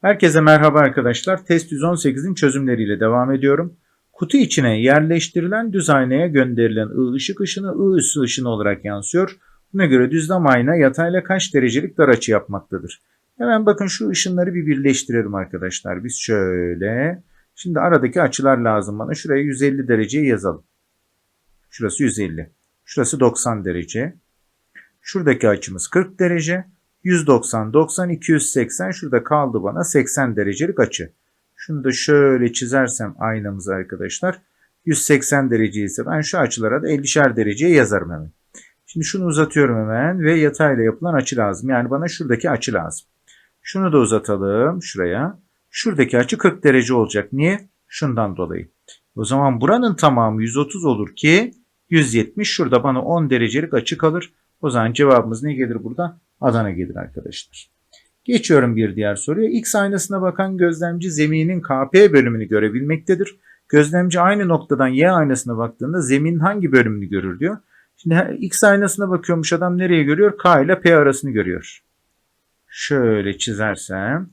Herkese merhaba arkadaşlar. Test 118'in çözümleriyle devam ediyorum. Kutu içine yerleştirilen düz aynaya gönderilen I ışık ışını I üssü ışını olarak yansıyor. Buna göre düzlem ayna yatayla kaç derecelik dar açı yapmaktadır? Hemen bakın şu ışınları bir birleştirelim arkadaşlar. Biz şöyle. Şimdi aradaki açılar lazım bana. Şuraya 150 dereceyi yazalım. Şurası 150. Şurası 90 derece. Şuradaki açımız 40 derece. 190, 90, 280 şurada kaldı bana 80 derecelik açı. Şunu da şöyle çizersem aynamızı arkadaşlar. 180 derece ise ben şu açılara da 50'şer dereceye yazarım hemen. Şimdi şunu uzatıyorum hemen ve yatayla yapılan açı lazım. Yani bana şuradaki açı lazım. Şunu da uzatalım şuraya. Şuradaki açı 40 derece olacak. Niye? Şundan dolayı. O zaman buranın tamamı 130 olur ki 170 şurada bana 10 derecelik açı kalır. O zaman cevabımız ne gelir burada? Adana gelir arkadaşlar. Geçiyorum bir diğer soruya. X aynasına bakan gözlemci zeminin KP bölümünü görebilmektedir. Gözlemci aynı noktadan Y aynasına baktığında zeminin hangi bölümünü görür diyor. Şimdi X aynasına bakıyormuş adam nereye görüyor? K ile P arasını görüyor. Şöyle çizersem.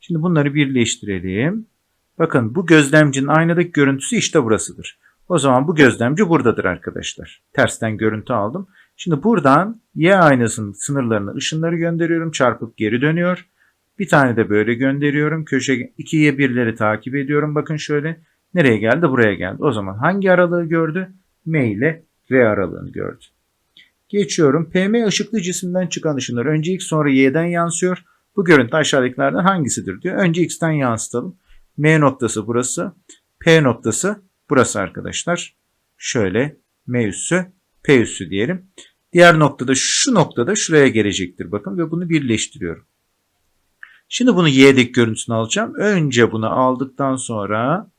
Şimdi bunları birleştirelim. Bakın bu gözlemcinin aynadaki görüntüsü işte burasıdır. O zaman bu gözlemci buradadır arkadaşlar. Tersten görüntü aldım. Şimdi buradan Y aynasının sınırlarına ışınları gönderiyorum. Çarpıp geri dönüyor. Bir tane de böyle gönderiyorum. Köşe 2'ye birleri takip ediyorum. Bakın şöyle. Nereye geldi? Buraya geldi. O zaman hangi aralığı gördü? M ile R aralığını gördü. Geçiyorum. PM ışıklı cisimden çıkan ışınlar önce X sonra Y'den yansıyor. Bu görüntü aşağıdakilerden hangisidir diyor. Önce X'ten yansıtalım. M noktası burası. P noktası burası arkadaşlar. Şöyle M üssü P üssü diyelim. Diğer noktada şu noktada şuraya gelecektir bakın ve bunu birleştiriyorum. Şimdi bunu y'deki görüntüsünü alacağım. Önce bunu aldıktan sonra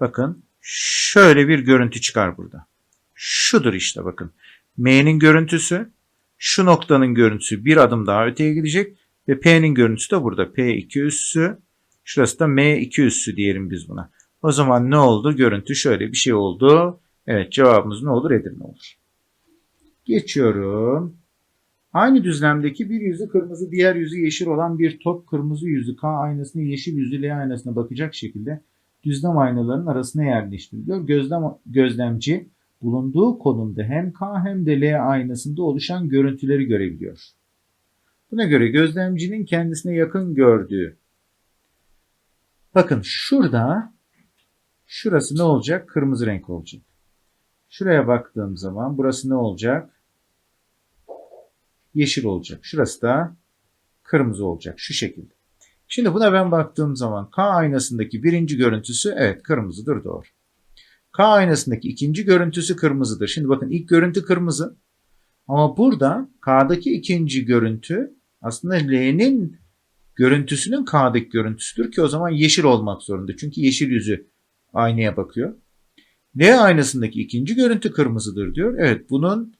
bakın şöyle bir görüntü çıkar burada. Şudur işte bakın. M'nin görüntüsü şu noktanın görüntüsü bir adım daha öteye gidecek ve P'nin görüntüsü de burada. P2 üssü şurası da M2 üssü diyelim biz buna. O zaman ne oldu? Görüntü şöyle bir şey oldu. Evet cevabımız ne olur? Edirne olur. Geçiyorum. Aynı düzlemdeki bir yüzü kırmızı, diğer yüzü yeşil olan bir top kırmızı yüzü K aynasına, yeşil yüzü L aynasına bakacak şekilde düzlem aynalarının arasına yerleştiriliyor. Gözlem, gözlemci bulunduğu konumda hem K hem de L aynasında oluşan görüntüleri görebiliyor. Buna göre gözlemcinin kendisine yakın gördüğü Bakın şurada şurası ne olacak? Kırmızı renk olacak. Şuraya baktığım zaman burası ne olacak? Yeşil olacak. Şurası da kırmızı olacak. Şu şekilde. Şimdi buna ben baktığım zaman K aynasındaki birinci görüntüsü evet kırmızıdır doğru. K aynasındaki ikinci görüntüsü kırmızıdır. Şimdi bakın ilk görüntü kırmızı. Ama burada K'daki ikinci görüntü aslında L'nin görüntüsünün K'daki görüntüsüdür ki o zaman yeşil olmak zorunda. Çünkü yeşil yüzü aynaya bakıyor. L aynasındaki ikinci görüntü kırmızıdır diyor. Evet bunun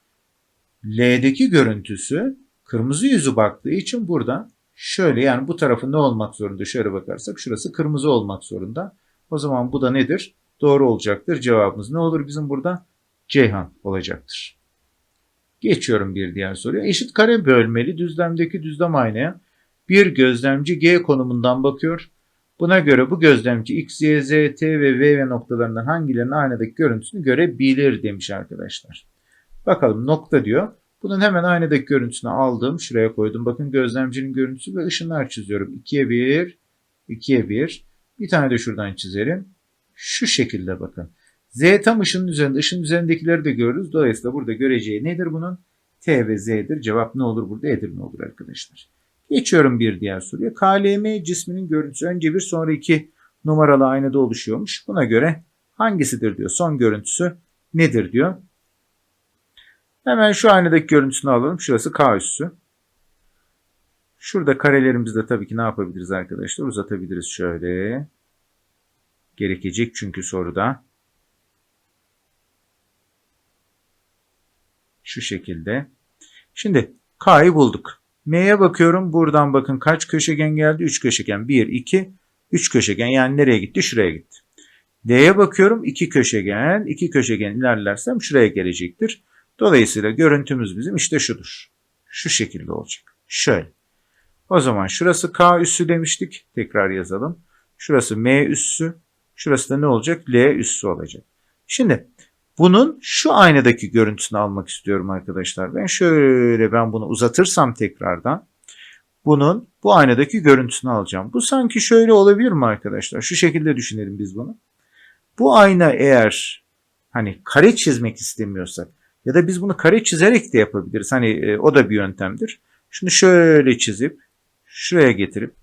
L'deki görüntüsü kırmızı yüzü baktığı için burada şöyle yani bu tarafı ne olmak zorunda şöyle bakarsak şurası kırmızı olmak zorunda. O zaman bu da nedir? Doğru olacaktır. Cevabımız ne olur bizim burada? Ceyhan olacaktır. Geçiyorum bir diğer soruya. Eşit kare bölmeli düzlemdeki düzlem aynaya bir gözlemci G konumundan bakıyor. Buna göre bu gözlemci X, Y, Z, T ve V noktalarından hangilerinin aynadaki görüntüsünü görebilir demiş arkadaşlar. Bakalım nokta diyor. Bunun hemen aynadaki görüntüsünü aldım. Şuraya koydum. Bakın gözlemcinin görüntüsü ve ışınlar çiziyorum. 2'ye 1, 2'ye 1. Bir tane de şuradan çizelim. Şu şekilde bakın. Z tam ışının üzerinde. Işın üzerindekileri de görürüz. Dolayısıyla burada göreceği nedir bunun? T ve Z'dir. Cevap ne olur burada? Edir ne olur arkadaşlar. Geçiyorum bir diğer soruya. KLM cisminin görüntüsü önce bir sonra iki numaralı aynada oluşuyormuş. Buna göre hangisidir diyor. Son görüntüsü nedir diyor. Hemen şu aynadaki görüntüsünü alalım. Şurası K üssü. Şurada karelerimizde tabii ki ne yapabiliriz arkadaşlar? Uzatabiliriz şöyle. Gerekecek çünkü soruda. Şu şekilde. Şimdi K'yı bulduk. M'ye bakıyorum. Buradan bakın kaç köşegen geldi? 3 köşegen. 1, 2, 3 köşegen. Yani nereye gitti? Şuraya gitti. D'ye bakıyorum. 2 köşegen. 2 köşegen ilerlersem şuraya gelecektir. Dolayısıyla görüntümüz bizim işte şudur. Şu şekilde olacak. Şöyle. O zaman şurası K üssü demiştik. Tekrar yazalım. Şurası M üssü. Şurası da ne olacak? L üssü olacak. Şimdi bunun şu aynadaki görüntüsünü almak istiyorum arkadaşlar. Ben şöyle ben bunu uzatırsam tekrardan bunun bu aynadaki görüntüsünü alacağım. Bu sanki şöyle olabilir mi arkadaşlar? Şu şekilde düşünelim biz bunu. Bu ayna eğer hani kare çizmek istemiyorsak ya da biz bunu kare çizerek de yapabiliriz. Hani e, o da bir yöntemdir. Şunu şöyle çizip şuraya getirip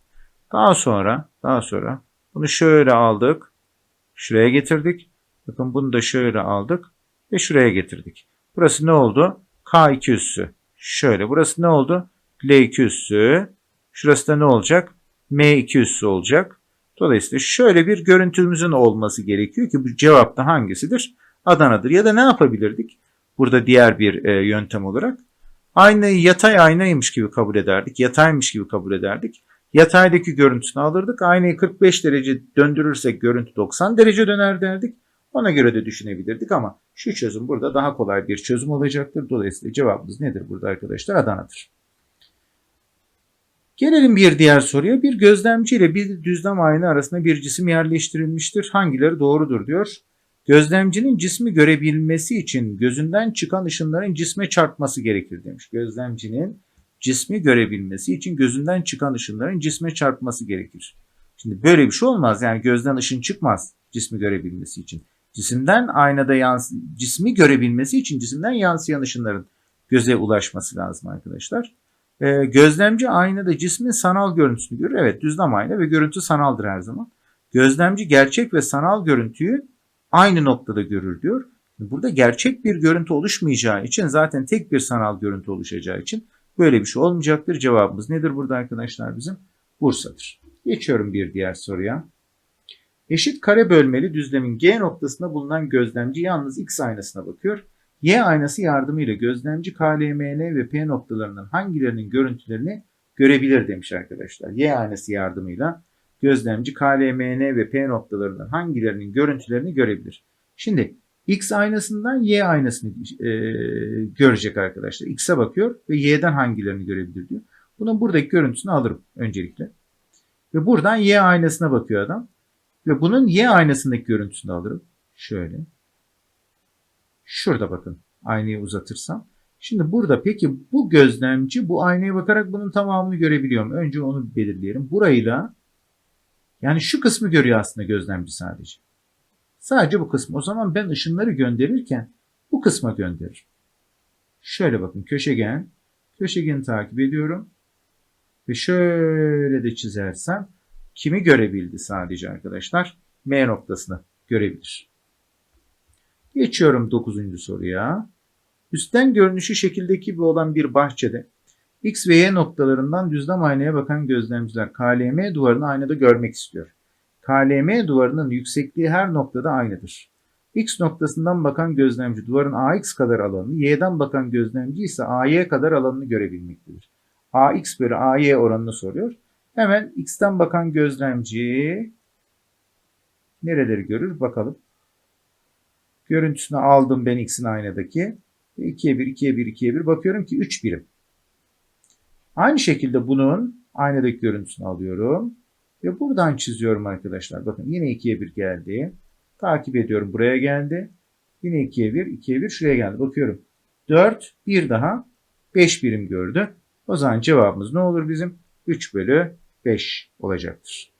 daha sonra daha sonra bunu şöyle aldık. Şuraya getirdik. Bakın bunu da şöyle aldık ve şuraya getirdik. Burası ne oldu? K2 üssü. Şöyle. Burası ne oldu? L2 üssü. Şurası da ne olacak? M2 üssü olacak. Dolayısıyla şöyle bir görüntümüzün olması gerekiyor ki bu cevapta hangisidir? Adana'dır. Ya da ne yapabilirdik? Burada diğer bir e, yöntem olarak. Aynayı yatay aynaymış gibi kabul ederdik. Yataymış gibi kabul ederdik. Yataydaki görüntüsünü alırdık. Aynayı 45 derece döndürürsek görüntü 90 derece döner derdik. Ona göre de düşünebilirdik ama şu çözüm burada daha kolay bir çözüm olacaktır. Dolayısıyla cevabımız nedir burada arkadaşlar? Adana'dır. Gelelim bir diğer soruya. Bir gözlemci ile bir düzlem ayna arasında bir cisim yerleştirilmiştir. Hangileri doğrudur diyor. Gözlemcinin cismi görebilmesi için gözünden çıkan ışınların cisme çarpması gerekir demiş. Gözlemcinin cismi görebilmesi için gözünden çıkan ışınların cisme çarpması gerekir. Şimdi böyle bir şey olmaz. Yani gözden ışın çıkmaz cismi görebilmesi için. Cisimden aynada yansı cismi görebilmesi için cisimden yansıyan ışınların göze ulaşması lazım arkadaşlar. Ee, gözlemci aynada cismin sanal görüntüsünü görür. Evet düzlem ayna ve görüntü sanaldır her zaman. Gözlemci gerçek ve sanal görüntüyü aynı noktada görür diyor. Burada gerçek bir görüntü oluşmayacağı için zaten tek bir sanal görüntü oluşacağı için böyle bir şey olmayacaktır. Cevabımız nedir burada arkadaşlar bizim? Bursa'dır. Geçiyorum bir diğer soruya. Eşit kare bölmeli düzlemin G noktasında bulunan gözlemci yalnız X aynasına bakıyor. Y aynası yardımıyla gözlemci KLMN ve P noktalarının hangilerinin görüntülerini görebilir demiş arkadaşlar. Y aynası yardımıyla gözlemci KLMN ve P noktalarının hangilerinin görüntülerini görebilir. Şimdi X aynasından Y aynasını e, görecek arkadaşlar. X'e bakıyor ve Y'den hangilerini görebilir diyor. Bunun buradaki görüntüsünü alırım öncelikle. Ve buradan Y aynasına bakıyor adam. Ve bunun Y aynasındaki görüntüsünü alırım. Şöyle. Şurada bakın. Aynayı uzatırsam. Şimdi burada peki bu gözlemci bu aynaya bakarak bunun tamamını görebiliyor mu? Önce onu belirleyelim. Burayla yani şu kısmı görüyor aslında gözlemci sadece. Sadece bu kısmı. O zaman ben ışınları gönderirken bu kısma gönderirim. Şöyle bakın köşegen. Köşegeni takip ediyorum. Ve şöyle de çizersem kimi görebildi sadece arkadaşlar? M noktasını görebilir. Geçiyorum 9. soruya. Üstten görünüşü şekildeki gibi olan bir bahçede X ve Y noktalarından düzlem aynaya bakan gözlemciler KLM duvarını aynada görmek istiyor. KLM duvarının yüksekliği her noktada aynıdır. X noktasından bakan gözlemci duvarın AX kadar alanını, Y'den bakan gözlemci ise AY kadar alanını görebilmektedir. AX bölü AY oranını soruyor. Hemen X'ten bakan gözlemci nereleri görür bakalım. Görüntüsünü aldım ben X'in aynadaki. 2'ye 1, 2'ye 1, 2'ye 1 bakıyorum ki 3 birim. Aynı şekilde bunun aynadaki görüntüsünü alıyorum. Ve buradan çiziyorum arkadaşlar. Bakın yine 2'ye 1 geldi. Takip ediyorum. Buraya geldi. Yine 2'ye 1, 2'ye 1 şuraya geldi. Bakıyorum. 4, bir daha 5 birim gördü. O zaman cevabımız ne olur bizim? 3 bölü 5 olacaktır.